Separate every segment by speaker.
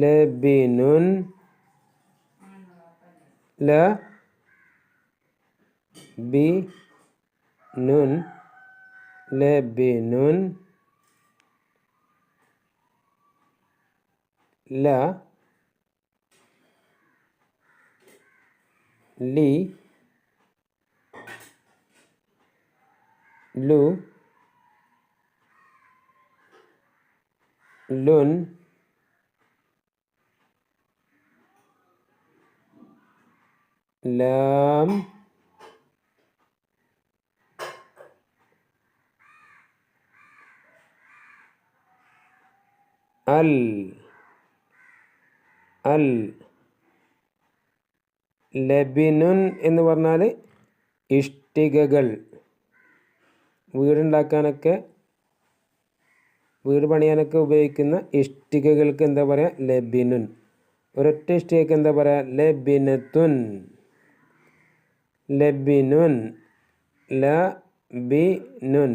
Speaker 1: ലബിനുൻ ല ബി നുൻ ലബിനുൻ ല ലി ലു. അൽ. അൽ. ലബിനുൻ എന്ന് പറഞ്ഞാൽ ഇഷ്ടികകൾ. വീടുണ്ടാക്കാനൊക്കെ വീട് പണിയാനൊക്കെ ഉപയോഗിക്കുന്ന ഇഷ്ടികകൾക്ക് എന്താ പറയുക ലബിനുൻ. ഒരൊറ്റ ഇഷ്ടികക്ക് എന്താ പറയുക ലബിനത്തുൻ. ലബിനുൻ ല ബി നുൻ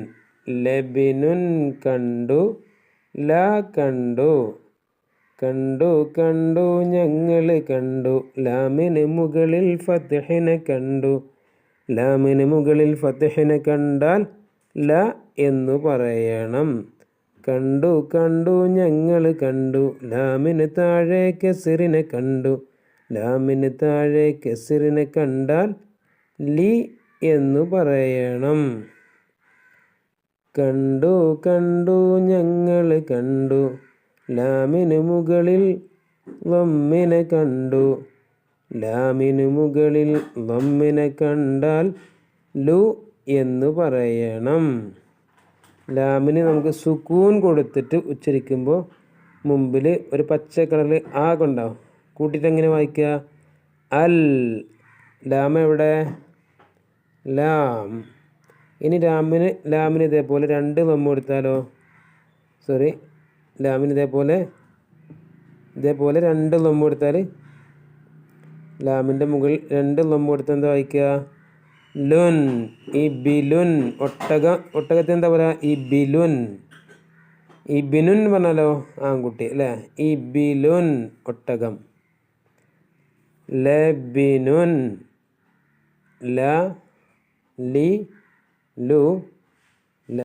Speaker 1: ലബിനുൻ കണ്ടു ല കണ്ടു കണ്ടു കണ്ടു ഞങ്ങൾ കണ്ടു ലാമിന് മുകളിൽ ഫത്തഹിനെ കണ്ടു ലാമിന് മുകളിൽ ഫത്തഹിനെ കണ്ടാൽ ല എന്ന് പറയണം കണ്ടു കണ്ടു ഞങ്ങൾ കണ്ടു ലാമിന് താഴെ കെസിറിനെ കണ്ടു ലാമിന് താഴെ കെസിറിനെ കണ്ടാൽ ലി എന്ന് പറയണം. കണ്ടു കണ്ടു ഞങ്ങൾ കണ്ടു. ലാമിന് മുകളിൽ വമ്മിനെ കണ്ടു. ലാമിന് മുകളിൽ വമ്മിനെ കണ്ടാൽ ലു എന്ന് പറയണം. ലാമിന് നമുക്ക് സുക്കൂൻ കൊടുത്തിട്ട് ഉച്ചരിക്കുമ്പോൾ മുമ്പിൽ ഒരു പച്ച കളറിൽ ആ കൊണ്ടാവും. കൂട്ടിയിട്ട് എങ്ങനെ വായിക്കുക അൽ. ലാമ എവിടെ ലാം. ഇനി ലാമിന് ലാമിന് ഇതേപോലെ രണ്ട് ലമ്മ് കൊടുത്താലോ? സോറി ലാമിന് ഇതേപോലെ ഇതേപോലെ രണ്ട് ലമ്മ് കൊടുത്താൽ ലാമിന്റെ മുകളിൽ രണ്ട് ലമ്മ് കൊടുത്താൽ എന്താ വായിക്കുക? ലുൻ ഈ ബിലുൻ ഒട്ടക ഒട്ടകത്തെ എന്താ പറയുക ഈ ബിലുൻ ഈ ബിനുൻ പറഞ്ഞാലോ? ആൺകുട്ടി അല്ലേ? ഈ ബിലുൻ ഒട്ടകം. ലബിനുൻ ല ലി ലു